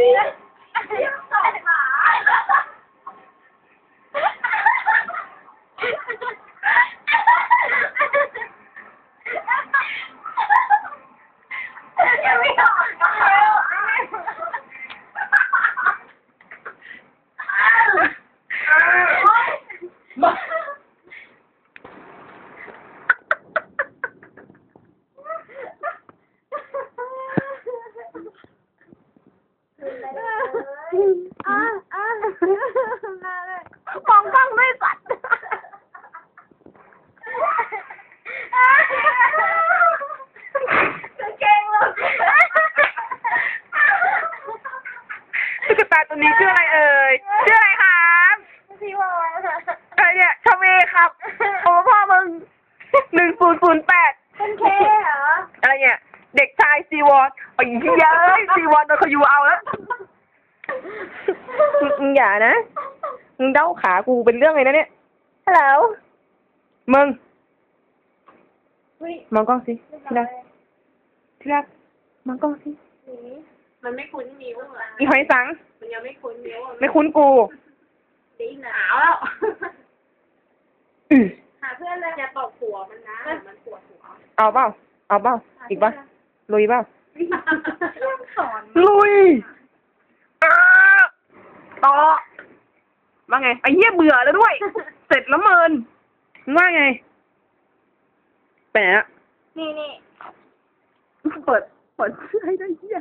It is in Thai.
Yeah. มองกล้องด้วสัตเก่งเลยตุ๊กตาตัวนี้ชื่ออะไรเอ่ย ชื่ออะไรครับพี่วอนค่ะ ยเหี้ยเอ้ยซีวอนโดนเขายูเอาแล้วมึงมึงอย่านะมึงเด้าขากูเป็นเรื่องเลยนะเนี่ยฮัลโหลมึงเฮ้ยมองกล้องสิที่รักที่รักมองกล้องสิมันไม่คุ้นนิ้วอะอีหอยสัง มันยังไม่คุ้นนิ้วอะไม่คุ้นกูตีหนาวแล้วอือหาเพื่อนเลยอย่าตบหัวมันนะเดี๋ยวมันปวดหัวเอาเปล่าเอาเปล่าอีกป่ะลุยเปล่าเรื่องสอน ลุยเออต่อว่าไงไอ้เหี้ยเบื่อแล้วด้วย เสร็จแล้วเมินมึงว่าไงไปไหนอะนี่นี่เปิดเปิดเสื้อให้ได้เหี้ย